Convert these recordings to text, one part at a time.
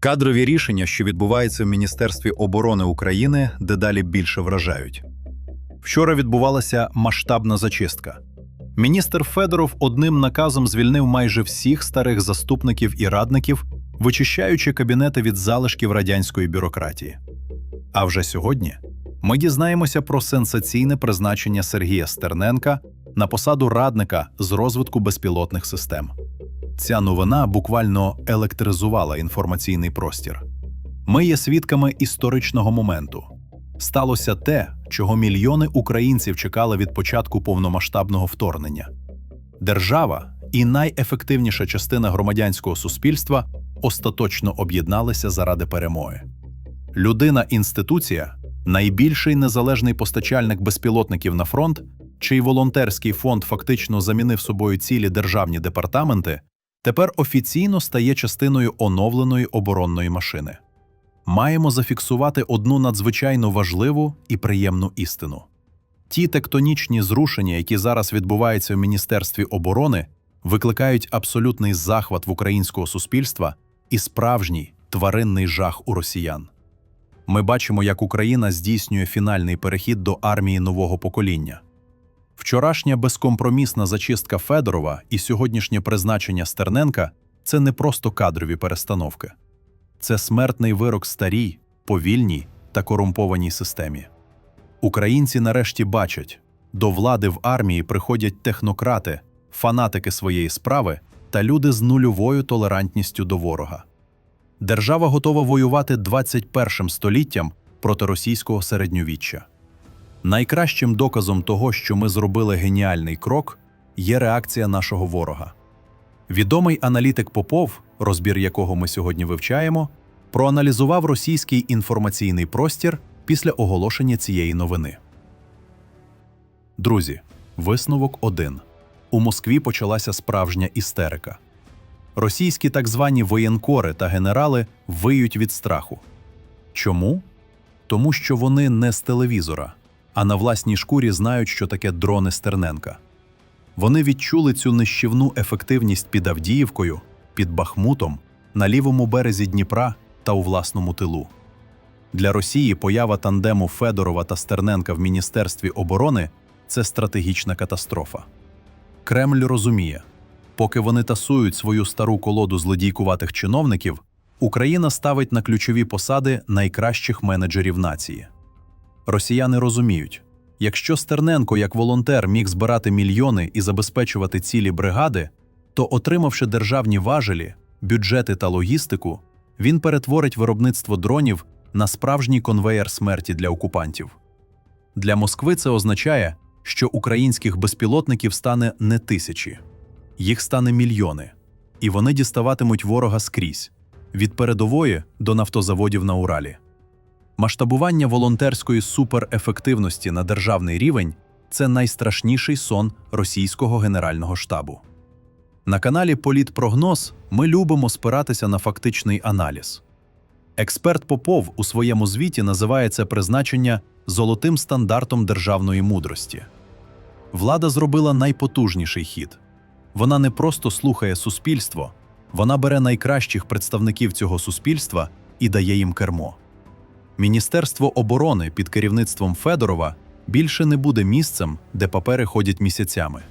Кадрові рішення, що відбуваються в Міністерстві оборони України, дедалі більше вражають. Вчора відбувалася масштабна зачистка. Міністр Федоров одним наказом звільнив майже всіх старих заступників і радників, вичищаючи кабінети від залишків радянської бюрократії. А вже сьогодні ми дізнаємося про сенсаційне призначення Сергія Стерненка на посаду радника з розвитку безпілотних систем. Ця новина буквально електризувала інформаційний простір. Ми є свідками історичного моменту. Сталося те, чого мільйони українців чекали від початку повномасштабного вторгнення. Держава і найефективніша частина громадянського суспільства остаточно об'єдналися заради перемоги. Людина інституція найбільший незалежний постачальник безпілотників на фронт, чий волонтерський фонд фактично замінив собою цілі державні департаменти, тепер офіційно стає частиною оновленої оборонної машини. Маємо зафіксувати одну надзвичайно важливу і приємну істину. Ті тектонічні зрушення, які зараз відбуваються в Міністерстві оборони, викликають абсолютний захват в українського суспільства і справжній тваринний жах у росіян. Ми бачимо, як Україна здійснює фінальний перехід до армії нового покоління. Вчорашня безкомпромісна зачистка Федорова і сьогоднішнє призначення Стерненка це не просто кадрові перестановки, це смертний вирок старій, повільній та корумпованій системі. Українці нарешті бачать, до влади в армії приходять технократи, фанатики своєї справи та люди з нульовою толерантністю до ворога. Держава готова воювати 21 століттям проти російського середньовіччя. Найкращим доказом того, що ми зробили геніальний крок, є реакція нашого ворога. Відомий аналітик Попов, розбір якого ми сьогодні вивчаємо, проаналізував російський інформаційний простір після оголошення цієї новини. Друзі, висновок 1. У Москві почалася справжня істерика. Російські так звані воєнкори та генерали виють від страху. Чому? Тому що вони не з телевізора, а на власній шкурі знають, що таке дрони Стерненка. Вони відчули цю нищівну ефективність під Авдіївкою, під Бахмутом, на лівому березі Дніпра та у власному тилу. Для Росії поява тандему Федорова та Стерненка в Міністерстві оборони це стратегічна катастрофа. Кремль розуміє, поки вони тасують свою стару колоду злодійкуватих чиновників, Україна ставить на ключові посади найкращих менеджерів нації. Росіяни розуміють, якщо Стерненко як волонтер міг збирати мільйони і забезпечувати цілі бригади, то, отримавши державні важелі, бюджети та логістику, він перетворить виробництво дронів на справжній конвеєр смерті для окупантів. Для Москви це означає, що українських безпілотників стане не тисячі, їх стане мільйони, і вони діставатимуть ворога скрізь від передової до нафтозаводів на Уралі. Масштабування волонтерської суперефективності на державний рівень це найстрашніший сон російського генерального штабу. На каналі Політпрогноз ми любимо спиратися на фактичний аналіз. Експерт Попов у своєму звіті називає це призначення золотим стандартом державної мудрості. Влада зробила найпотужніший хід. Вона не просто слухає суспільство, вона бере найкращих представників цього суспільства і дає їм кермо. Міністерство оборони під керівництвом Федорова більше не буде місцем, де папери ходять місяцями.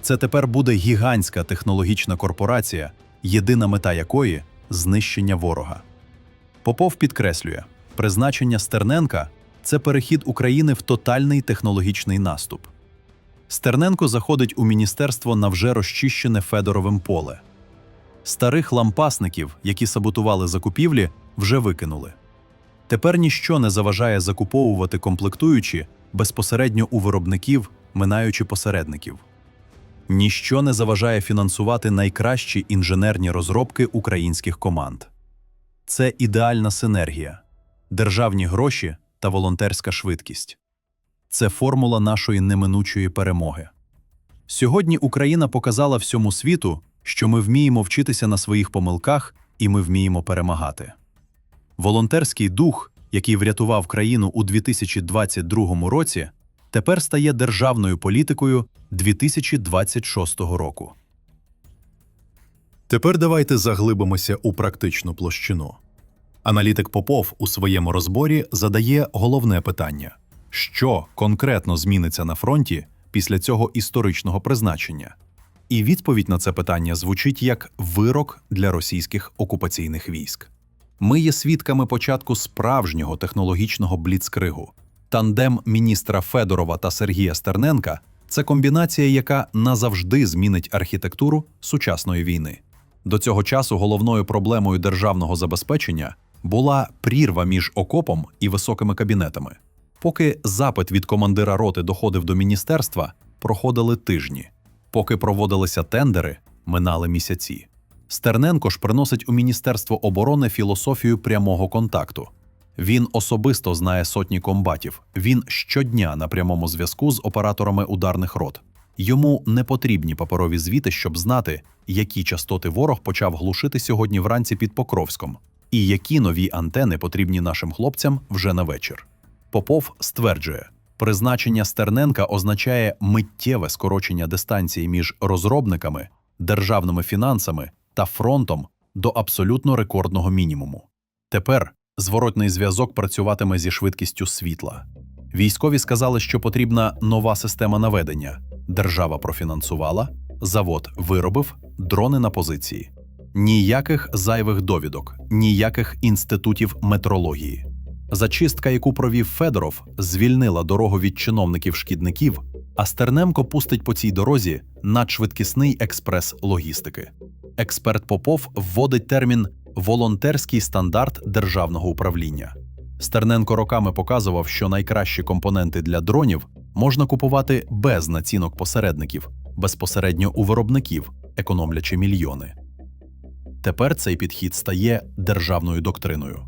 Це тепер буде гігантська технологічна корпорація, єдина мета якої знищення ворога. Попов підкреслює, призначення Стерненка це перехід України в тотальний технологічний наступ. Стерненко заходить у міністерство на вже розчищене Федоровим поле. Старих лампасників, які саботували закупівлі, вже викинули. Тепер ніщо не заважає закуповувати комплектуючі безпосередньо у виробників, минаючи посередників. Ніщо не заважає фінансувати найкращі інженерні розробки українських команд. Це ідеальна синергія, державні гроші та волонтерська швидкість. Це формула нашої неминучої перемоги. Сьогодні Україна показала всьому світу, що ми вміємо вчитися на своїх помилках і ми вміємо перемагати. Волонтерський дух, який врятував країну у 2022 році, тепер стає державною політикою 2026 року. Тепер давайте заглибимося у практичну площину. Аналітик Попов у своєму розборі задає головне питання: що конкретно зміниться на фронті після цього історичного призначення? І відповідь на це питання звучить як вирок для російських окупаційних військ. Ми є свідками початку справжнього технологічного бліцкригу. Тандем міністра Федорова та Сергія Стерненка це комбінація, яка назавжди змінить архітектуру сучасної війни. До цього часу головною проблемою державного забезпечення була прірва між окопом і високими кабінетами. Поки запит від командира роти доходив до міністерства, проходили тижні. Поки проводилися тендери, минали місяці. Стерненко ж приносить у Міністерство оборони філософію прямого контакту. Він особисто знає сотні комбатів. Він щодня на прямому зв'язку з операторами ударних рот. Йому не потрібні паперові звіти, щоб знати, які частоти ворог почав глушити сьогодні вранці під Покровськом, і які нові антени потрібні нашим хлопцям вже на вечір. Попов стверджує, призначення Стерненка означає миттєве скорочення дистанції між розробниками, державними фінансами та фронтом до абсолютно рекордного мінімуму. Тепер зворотний зв'язок працюватиме зі швидкістю світла. Військові сказали, що потрібна нова система наведення. Держава профінансувала, завод виробив, дрони на позиції. Ніяких зайвих довідок, ніяких інститутів метрології. Зачистка, яку провів Федоров, звільнила дорогу від чиновників-шкідників, а Стерненко пустить по цій дорозі надшвидкісний експрес логістики. Експерт Попов вводить термін волонтерський стандарт державного управління. Стерненко роками показував, що найкращі компоненти для дронів можна купувати без націнок посередників, безпосередньо у виробників, економлячи мільйони. Тепер цей підхід стає державною доктриною.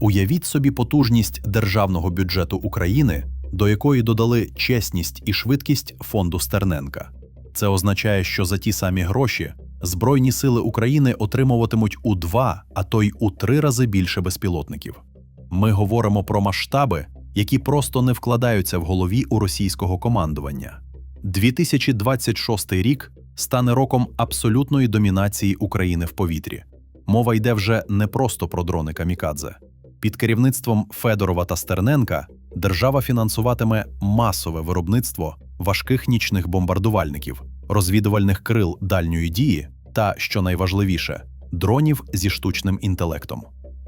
Уявіть собі потужність державного бюджету України, до якої додали чесність і швидкість фонду Стерненка. Це означає, що за ті самі гроші Збройні сили України отримуватимуть у два, а то й у три рази більше безпілотників. Ми говоримо про масштаби, які просто не вкладаються в голові у російського командування. 2026 рік стане роком абсолютної домінації України в повітрі. Мова йде вже не просто про дрони камікадзе. Під керівництвом Федорова та Стерненка держава фінансуватиме масове виробництво важких нічних бомбардувальників, розвідувальних крил дальньої дії та, що найважливіше, дронів зі штучним інтелектом.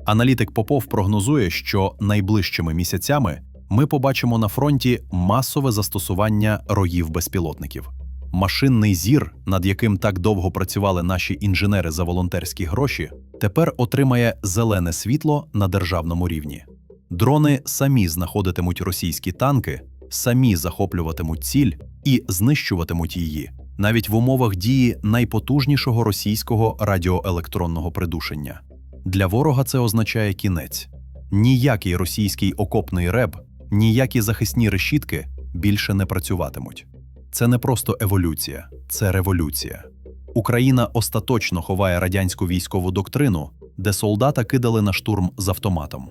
Аналітик Попов прогнозує, що найближчими місяцями ми побачимо на фронті масове застосування роїв безпілотників. Машинний зір, над яким так довго працювали наші інженери за волонтерські гроші, тепер отримає зелене світло на державному рівні. Дрони самі знаходитимуть російські танки, самі захоплюватимуть ціль і знищуватимуть її, навіть в умовах дії найпотужнішого російського радіоелектронного придушення. Для ворога це означає кінець. Ніякий російський окопний реб, ніякі захисні решітки більше не працюватимуть. Це не просто еволюція, це революція. Україна остаточно ховає радянську військову доктрину, де солдата кидали на штурм з автоматом.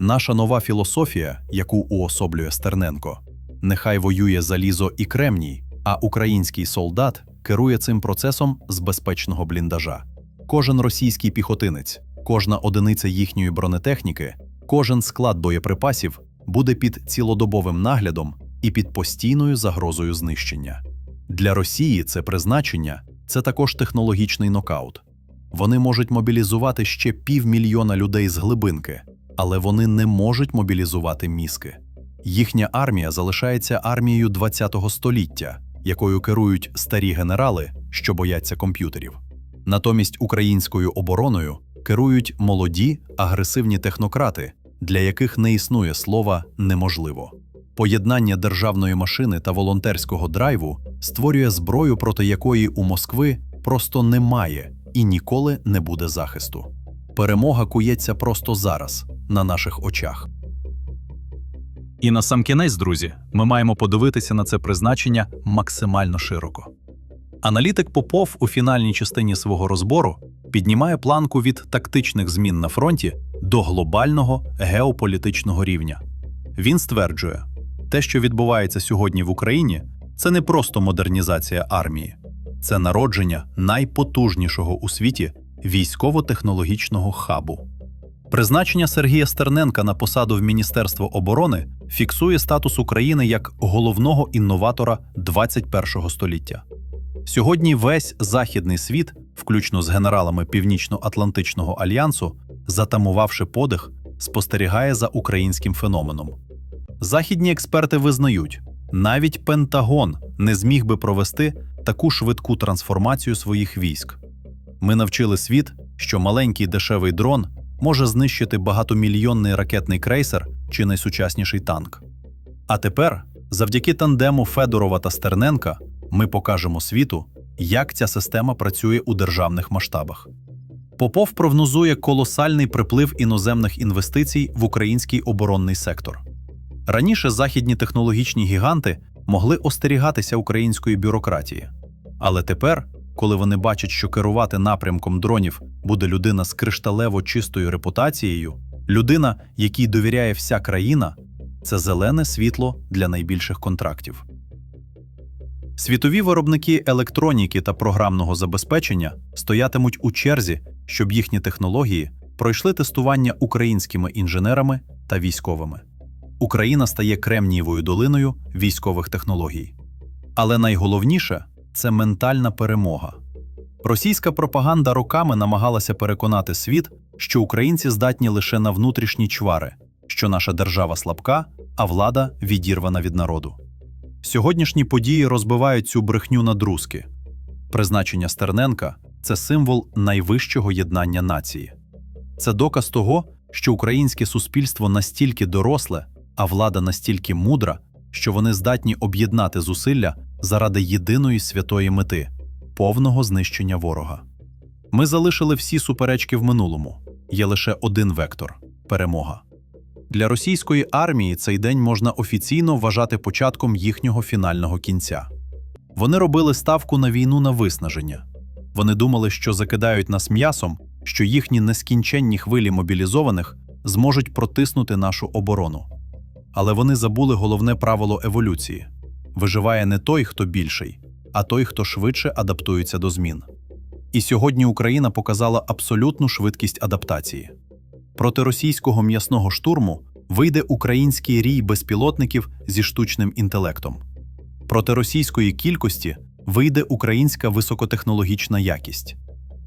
Наша нова філософія, яку уособлює Стерненко, нехай воює залізо і кремній, а український солдат керує цим процесом з безпечного бліндажа. Кожен російський піхотинець, кожна одиниця їхньої бронетехніки, кожен склад боєприпасів буде під цілодобовим наглядом і під постійною загрозою знищення. Для Росії це призначення це також технологічний нокаут. Вони можуть мобілізувати ще півмільйона людей з глибинки, але вони не можуть мобілізувати мізки. Їхня армія залишається армією ХХ століття, якою керують старі генерали, що бояться комп'ютерів. Натомість українською обороною керують молоді, агресивні технократи, для яких не існує слова неможливо. Поєднання державної машини та волонтерського драйву створює зброю, проти якої у Москви просто немає і ніколи не буде захисту. Перемога кується просто зараз, на наших очах. І на сам кінець, друзі, ми маємо подивитися на це призначення максимально широко. Аналітик Попов у фінальній частині свого розбору піднімає планку від тактичних змін на фронті до глобального геополітичного рівня. Він стверджує, те, що відбувається сьогодні в Україні, це не просто модернізація армії, це народження найпотужнішого у світі військово-технологічного хабу. Призначення Сергія Стерненка на посаду в Міністерство оборони фіксує статус України як головного інноватора 21-го століття. Сьогодні весь західний світ, включно з генералами Північно-Атлантичного альянсу, затамувавши подих, спостерігає за українським феноменом. Західні експерти визнають, навіть Пентагон не зміг би провести таку швидку трансформацію своїх військ. Ми навчили світ, що маленький дешевий дрон може знищити багатомільйонний ракетний крейсер чи найсучасніший танк. А тепер, завдяки тандему Федорова та Стерненка, ми покажемо світу, як ця система працює у державних масштабах. Попов прогнозує колосальний приплив іноземних інвестицій в український оборонний сектор. Раніше західні технологічні гіганти могли остерігатися української бюрократії. Але тепер, коли вони бачать, що керувати напрямком дронів буде людина з кришталево чистою репутацією, людина, якій довіряє вся країна, це зелене світло для найбільших контрактів. Світові виробники електроніки та програмного забезпечення стоятимуть у черзі, щоб їхні технології пройшли тестування українськими інженерами та військовими. Україна стає кремнієвою долиною військових технологій. Але найголовніше це ментальна перемога. Російська пропаганда роками намагалася переконати світ, що українці здатні лише на внутрішні чвари, що наша держава слабка, а влада відірвана від народу. Сьогоднішні події розбивають цю брехню на друзки. Призначення Стерненка це символ найвищого єднання нації. Це доказ того, що українське суспільство настільки доросле, а влада настільки мудра, що вони здатні об'єднати зусилля заради єдиної святої мети повного знищення ворога. Ми залишили всі суперечки в минулому. Є лише один вектор перемога. Для російської армії цей день можна офіційно вважати початком їхнього фінального кінця. Вони робили ставку на війну на виснаження. Вони думали, що закидають нас м'ясом, що їхні нескінченні хвилі мобілізованих зможуть протиснути нашу оборону. Але вони забули головне правило еволюції: виживає не той, хто більший, а той, хто швидше адаптується до змін. І сьогодні Україна показала абсолютну швидкість адаптації. Проти російського м'ясного штурму вийде український рій безпілотників зі штучним інтелектом. Проти російської кількості вийде українська високотехнологічна якість.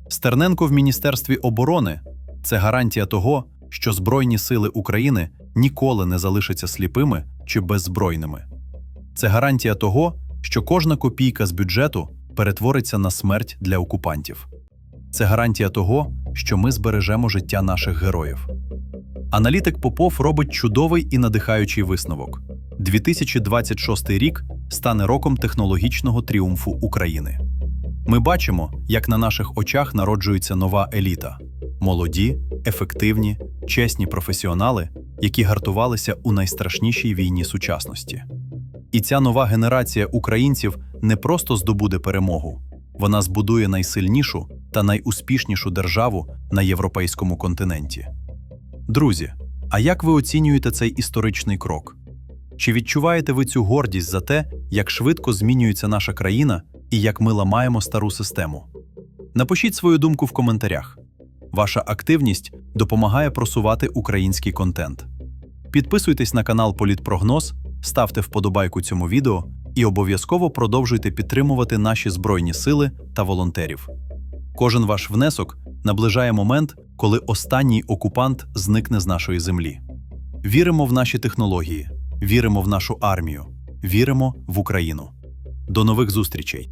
Стерненко в Міністерстві оборони це гарантія того, що Збройні сили України ніколи не залишаться сліпими чи беззбройними. Це гарантія того, що кожна копійка з бюджету перетвориться на смерть для окупантів. Це гарантія того, що ми збережемо життя наших героїв. Аналітик Попов робить чудовий і надихаючий висновок: 2026 рік стане роком технологічного тріумфу України. Ми бачимо, як на наших очах народжується нова еліта: молоді, ефективні, чесні професіонали, які гартувалися у найстрашнішій війні сучасності. І ця нова генерація українців не просто здобуде перемогу, вона збудує найсильнішу та найуспішнішу державу на європейському континенті. Друзі, а як ви оцінюєте цей історичний крок? Чи відчуваєте ви цю гордість за те, як швидко змінюється наша країна і як ми ламаємо стару систему? Напишіть свою думку в коментарях. Ваша активність допомагає просувати український контент. Підписуйтесь на канал Політпрогноз, ставте вподобайку цьому відео і обов'язково продовжуйте підтримувати наші збройні сили та волонтерів. Кожен ваш внесок наближає момент, коли останній окупант зникне з нашої землі. Віримо в наші технології, віримо в нашу армію, віримо в Україну. До нових зустрічей!